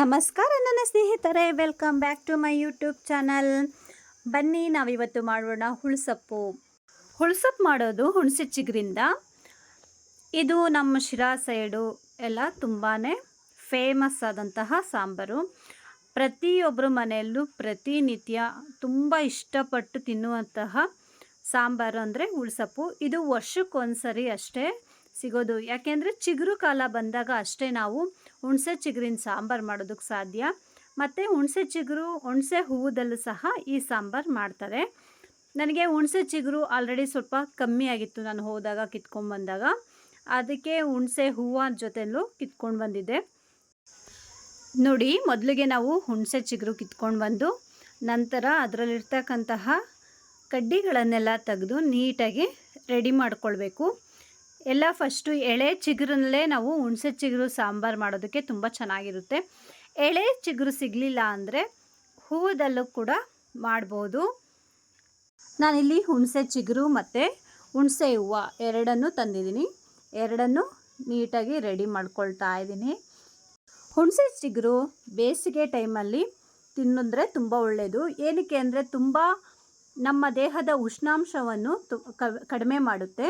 ನಮಸ್ಕಾರ, ನನ್ನ ಸ್ನೇಹಿತರೆ. Welcome back to my YouTube channel ಬನ್ನಿ, ನಾವಿವತ್ತು ಮಾಡೋಣ ಹುಳ್ಸಪ್ಪು ಹುಳ್ಸಪ್ಪು ಮಾಡೋದು ಹುಣಸೆ ಚಿಗುರಿಂದ ಇದು ನಮ್ಮ ಶಿರಾ ಸೈಡು ಎಲ್ಲ ತುಂಬಾ ಫೇಮಸ್ ಆದಂತಹ ಸಾಂಬಾರು. ಪ್ರತಿಯೊಬ್ಬರ ಮನೆಯಲ್ಲೂ ಪ್ರತಿನಿತ್ಯ ತುಂಬ ಇಷ್ಟಪಟ್ಟು ತಿನ್ನುವಂತಹ ಸಾಂಬಾರು ಅಂದರೆ ಹುಳ್ಸಪ್ಪು ಇದು ವರ್ಷಕ್ಕೊಂದ್ಸರಿ ಅಷ್ಟೇ ಸಿಗೋದು. ಯಾಕೆಂದರೆ ಚಿಗುರು ಕಾಲ ಬಂದಾಗ ಅಷ್ಟೇ ನಾವು ಹುಣಸೆ ಚಿಗುರಿನ ಸಾಂಬಾರು ಮಾಡೋದಕ್ಕೆ ಸಾಧ್ಯ. ಮತ್ತು ಹುಣಸೆ ಚಿಗುರು, ಹುಣಸೆ ಹೂವುದಲ್ಲೂ ಸಹ ಈ ಸಾಂಬಾರು ಮಾಡ್ತಾರೆ. ನನಗೆ ಹುಣಸೆ ಚಿಗುರು ಆಲ್ರೆಡಿ ಸ್ವಲ್ಪ ಕಮ್ಮಿ ಆಗಿತ್ತು ನಾನು ಹೋದಾಗ ಕಿತ್ಕೊಂಡ್ಬಂದಾಗ ಅದಕ್ಕೆ ಹುಣಸೆ ಹೂವು ಜೊತೆಲೂ ಕಿತ್ಕೊಂಡು ಬಂದಿದ್ದೆ. ನೋಡಿ, ಮೊದಲಿಗೆ ನಾವು ಹುಣಸೆ ಚಿಗುರು ಕಿತ್ಕೊಂಡು ಬಂದು, ನಂತರ ಅದರಲ್ಲಿರ್ತಕ್ಕಂತಹ ಕಡ್ಡಿಗಳನ್ನೆಲ್ಲ ತೆಗೆದು ನೀಟಾಗಿ ರೆಡಿ ಮಾಡ್ಕೊಳ್ಬೇಕು. ಎಲ್ಲ ಫಸ್ಟು ಎಳೆ ಚಿಗುರಲ್ಲೇ ನಾವು ಹುಣಸೆ ಚಿಗುರು, ಸಾಂಬಾರು ಮಾಡೋದಕ್ಕೆ ತುಂಬ ಚೆನ್ನಾಗಿರುತ್ತೆ. ಎಳೆ ಚಿಗುರು ಸಿಗಲಿಲ್ಲ ಅಂದರೆ ಹೂವದಲ್ಲೂ ಕೂಡ ಮಾಡ್ಬೋದು. ನಾನಿಲ್ಲಿ ಹುಣಸೆ ಚಿಗುರು ಮತ್ತು ಹುಣಸೆ ಹೂವು ಎರಡನ್ನು ತಂದಿದ್ದೀನಿ. ಎರಡನ್ನು ನೀಟಾಗಿ ರೆಡಿ ಮಾಡ್ಕೊಳ್ತಾ ಇದ್ದೀನಿ. ಹುಣಸೆ ಚಿಗುರು ಬೇಸಿಗೆ ಟೈಮಲ್ಲಿ ತಿನ್ನಿದ್ರೆ ತುಂಬ ಒಳ್ಳೆಯದು ಏನಕ್ಕೆ ಅಂದರೆ ತುಂಬ ನಮ್ಮ ದೇಹದ ಉಷ್ಣಾಂಶವನ್ನು ಕಡಿಮೆ ಮಾಡುತ್ತೆ.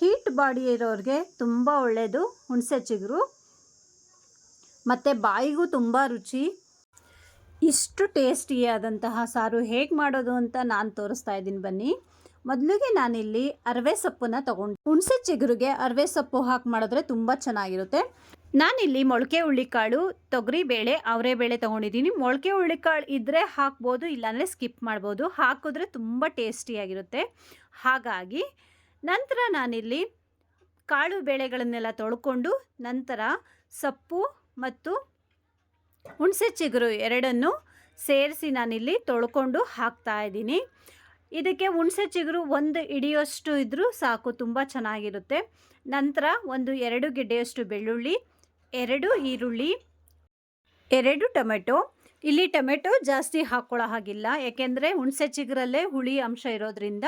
ಹೀಟ್ ಬಾಡಿ ಇರೋರಿಗೆ ತುಂಬ ಒಳ್ಳೆಯದು ಹುಣಸೆ ಚಿಗುರು, ಮತ್ತು ಬಾಯಿಗೂ ತುಂಬ ರುಚಿ. ಇಷ್ಟು ಟೇಸ್ಟಿಯಾದಂತಹ ಸಾರು ಹೇಗೆ ಮಾಡೋದು ಅಂತ ನಾನು ತೋರಿಸ್ತಾ ಇದ್ದೀನಿ ಬನ್ನಿ. ಮೊದಲಿಗೆ ನಾನಿಲ್ಲಿ ಅರವೆ ಸೊಪ್ಪನ್ನ ತೊಗೊಂಡು, ಹುಣಸೆ ಚಿಗುರಿಗೆ ಅರವೆ ಸೊಪ್ಪು ಹಾಕಿ ಮಾಡಿದ್ರೆ ತುಂಬ ಚೆನ್ನಾಗಿರುತ್ತೆ. ನಾನಿಲ್ಲಿ ಮೊಳಕೆ ಹುಳ್ಳಿಕಾಳು ತೊಗರಿ ಬೇಳೆ ಅವರೇ ಬೇಳೆ ತೊಗೊಂಡಿದ್ದೀನಿ. ಮೊಳಕೆ ಹುಳ್ಳಿಕಾಳು ಇದ್ದರೆ ಹಾಕ್ಬೋದು, ಇಲ್ಲಾಂದರೆ ಸ್ಕಿಪ್ ಮಾಡ್ಬೋದು. ಹಾಕಿದ್ರೆ ತುಂಬ ಟೇಸ್ಟಿಯಾಗಿರುತ್ತೆ ಹಾಗಾಗಿ ನಂತರ ನಾನಿಲ್ಲಿ ಕಾಳು ಬೇಳೆಗಳನ್ನೆಲ್ಲ ತೊಳ್ಕೊಂಡು ನಂತರ ಸೊಪ್ಪು ಮತ್ತು ಹುಣಸೆ ಚಿಗುರು ಎರಡನ್ನು ಸೇರಿಸಿ ನಾನಿಲ್ಲಿ ತೊಳ್ಕೊಂಡು ಹಾಕ್ತಾ ಇದ್ದೀನಿ. ಇದಕ್ಕೆ ಹುಣಸೆ ಚಿಗುರು ಒಂದು ಇಡಿಯೋಷ್ಟು ಇದ್ದರೂ ಸಾಕು, ತುಂಬ ಚೆನ್ನಾಗಿರುತ್ತೆ. ನಂತರ ಒಂದು ಎರಡು ಗೆಡ್ಡೆಯಷ್ಟು ಬೆಳ್ಳುಳ್ಳಿ, ಎರಡು ಈರುಳ್ಳಿ, ಎರಡು ಟೊಮೆಟೊ. ಇಲ್ಲಿ ಟೊಮೆಟೊ ಜಾಸ್ತಿ ಹಾಕ್ಕೊಳ್ಳೋ ಹಾಗಿಲ್ಲ, ಯಾಕೆಂದರೆ ಹುಣಸೆ ಚಿಗುರಲ್ಲೇ ಹುಳಿ ಅಂಶ ಇರೋದ್ರಿಂದ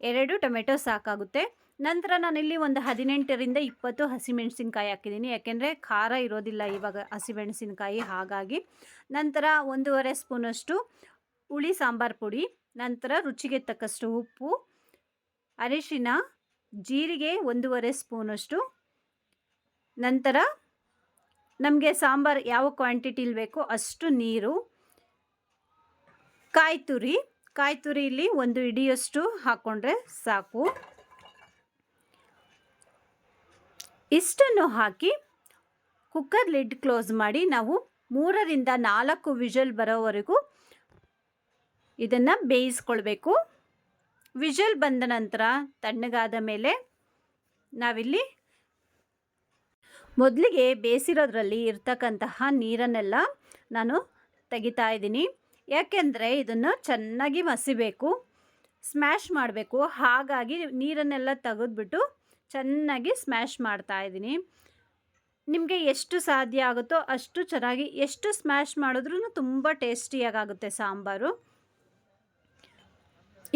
ಎರಡು ಟೊಮೆಟೊ ಸಾಕಾಗುತ್ತೆ. ನಂತರ ನಾನಿಲ್ಲಿ ಒಂದು ಹದಿನೆಂಟರಿಂದ ಇಪ್ಪತ್ತು ಹಸಿಮೆಣಸಿನ್ಕಾಯಿ ಹಾಕಿದ್ದೀನಿ. ಯಾಕೆಂದರೆ ಖಾರ ಇರೋದಿಲ್ಲ ಇವಾಗ ಹಸಿಮೆಣಸಿನ್ಕಾಯಿ, ಹಾಗಾಗಿ. ನಂತರ ಒಂದೂವರೆ ಸ್ಪೂನಷ್ಟು ಹುಳಿ ಸಾಂಬಾರು ಪುಡಿ, ನಂತರ ರುಚಿಗೆ ತಕ್ಕಷ್ಟು ಉಪ್ಪು, ಅರಿಶಿನ, ಜೀರಿಗೆ ಒಂದೂವರೆ ಸ್ಪೂನಷ್ಟು. ನಂತರ ನಮಗೆ ಸಾಂಬಾರು ಯಾವ ಕ್ವಾಂಟಿಟಿಲಿ ಬೇಕೋ ಅಷ್ಟು ನೀರು ಕಾಯಿ ತುರಿ ಕಾಯಿ ಇಲ್ಲಿ ಒಂದು ಇಡಿಯಷ್ಟು ಹಾಕ್ಕೊಂಡ್ರೆ ಸಾಕು. ಇಷ್ಟನ್ನು ಹಾಕಿ ಕುಕ್ಕರ್ ಲಿಡ್ ಕ್ಲೋಸ್ ಮಾಡಿ ನಾವು ಮೂರರಿಂದ ನಾಲ್ಕು ವಿಜಲ್ ಬರೋವರೆಗೂ ಇದನ್ನು ಬೇಯಿಸ್ಕೊಳ್ಬೇಕು. ವಿಜಲ್ ಬಂದ ನಂತರ ತಣ್ಣಗಾದ ಮೇಲೆ ನಾವಿಲ್ಲಿ ಮೊದಲಿಗೆ ಬೇಯಿಸಿರೋದ್ರಲ್ಲಿ ಇರ್ತಕ್ಕಂತಹ ನೀರನ್ನೆಲ್ಲ ನಾನು ತೆಗಿತಾ ಇದ್ದೀನಿ. ಯಾಕೆಂದರೆ ಇದನ್ನು ಚೆನ್ನಾಗಿ ಮಸಿಬೇಕು ಸ್ಮ್ಯಾಶ್ ಮಾಡಬೇಕು. ಹಾಗಾಗಿ ನೀರನ್ನೆಲ್ಲ ತೆಗೆದ್ಬಿಟ್ಟು ಚೆನ್ನಾಗಿ ಸ್ಮ್ಯಾಶ್ ಮಾಡ್ತಾ ಇದ್ದೀನಿ. ನಿಮಗೆ ಎಷ್ಟು ಸಾಧ್ಯ ಆಗುತ್ತೋ ಅಷ್ಟು ಚೆನ್ನಾಗಿ, ಎಷ್ಟು ಸ್ಮ್ಯಾಶ್ ಮಾಡಿದ್ರೂ ತುಂಬ ಟೇಸ್ಟಿಯಾಗುತ್ತೆ ಸಾಂಬಾರು.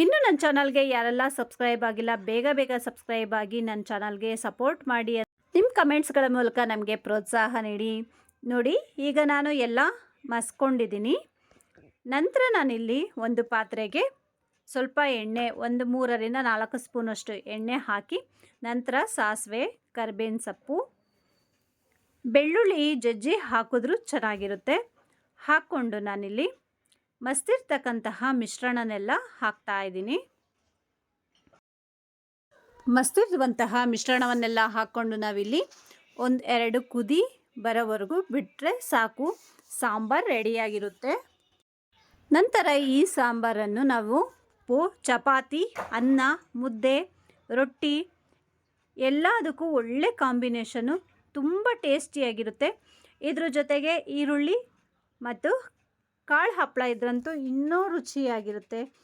ಇನ್ನು ನನ್ನ ಚಾನಲ್ಗೆ ಯಾರೆಲ್ಲ ಸಬ್ಸ್ಕ್ರೈಬ್ ಆಗಿಲ್ಲ, ಬೇಗ ಬೇಗ ಸಬ್ಸ್ಕ್ರೈಬ್ ಆಗಿ ನನ್ನ ಚಾನಲ್ಗೆ ಸಪೋರ್ಟ್ ಮಾಡಿ ನಿಮ್ಮ ಕಮೆಂಟ್ಸ್ಗಳ ಮೂಲಕ ನಮಗೆ ಪ್ರೋತ್ಸಾಹ ನೀಡಿ. ನೋಡಿ, ಈಗ ನಾನು ಎಲ್ಲ ಮಸ್ಕೊಂಡಿದ್ದೀನಿ. ನಂತರ ನಾನಿಲ್ಲಿ ಒಂದು ಪಾತ್ರೆಗೆ ಸ್ವಲ್ಪ ಎಣ್ಣೆ, ಒಂದು ಮೂರರಿಂದ ನಾಲ್ಕು ಸ್ಪೂನಷ್ಟು ಎಣ್ಣೆ ಹಾಕಿ, ನಂತರ ಸಾಸಿವೆ, ಕರ್ಬೇವಿನ ಸೊಪ್ಪು, ಬೆಳ್ಳುಳ್ಳಿ ಜಜ್ಜಿ ಹಾಕಿದ್ರೂ ಚೆನ್ನಾಗಿರುತ್ತೆ. ಹಾಕ್ಕೊಂಡು ನಾನಿಲ್ಲಿ ಮಸ್ತಿರ್ತಕ್ಕಂತಹ ಮಿಶ್ರಣನೆಲ್ಲ ಹಾಕ್ತಾ ಇದ್ದೀನಿ. ಮಸ್ತಿರುವಂತಹ ಮಿಶ್ರಣವನ್ನೆಲ್ಲ ಹಾಕ್ಕೊಂಡು ನಾವಿಲ್ಲಿ ಒಂದು ಎರಡು ಕುದಿ ಬರೋವರೆಗೂ ಬಿಟ್ಟರೆ ಸಾಕು. ಸಾಂಬಾರು ರೆಡಿಯಾಗಿರುತ್ತೆ. ನಂತರ ಈ ಸಾಂಬಾರನ್ನು ನಾವು ಉಪ್ಪು, ಚಪಾತಿ, ಅನ್ನ, ಮುದ್ದೆ, ರೊಟ್ಟಿ ಎಲ್ಲದಕ್ಕೂ ಒಳ್ಳೆ ಕಾಂಬಿನೇಷನು ತುಂಬ ಟೇಸ್ಟಿಯಾಗಿರುತ್ತೆ. ಇದ್ರ ಜೊತೆಗೆ ಈರುಳ್ಳಿ ಮತ್ತು ಕಾಳು ಹಪ್ಪಳ ಇದ್ರಂತೂ ಇನ್ನೂ ರುಚಿಯಾಗಿರುತ್ತೆ.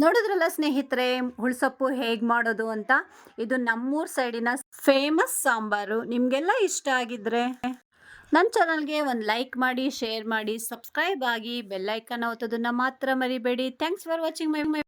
ನೋಡಿದ್ರಲ್ಲ ಸ್ನೇಹಿತರೆ, ಹುಳ್ಸೊಪ್ಪು ಹೇಗೆ ಮಾಡೋದು ಅಂತ? ಇದು ನಮ್ಮೂರು ಸೈಡಿನ ಫೇಮಸ್ ಸಾಂಬಾರು. ನಿಮಗೆಲ್ಲ ಇಷ್ಟ ಆಗಿದ್ರೆ? ನನ್ನ ಚಾನಲ್ಗೆ ಒಂದು ಲೈಕ್ ಮಾಡಿ, ಶೇರ್ ಮಾಡಿ, ಸಬ್ಸ್ಕ್ರೈಬ್ ಆಗಿ ಬೆಲ್ಲೈಕನ್ ಒತ್ತೋದನ್ನು ಮಾತ್ರ ಮರಿಬೇಡಿ. Thanks for watching my my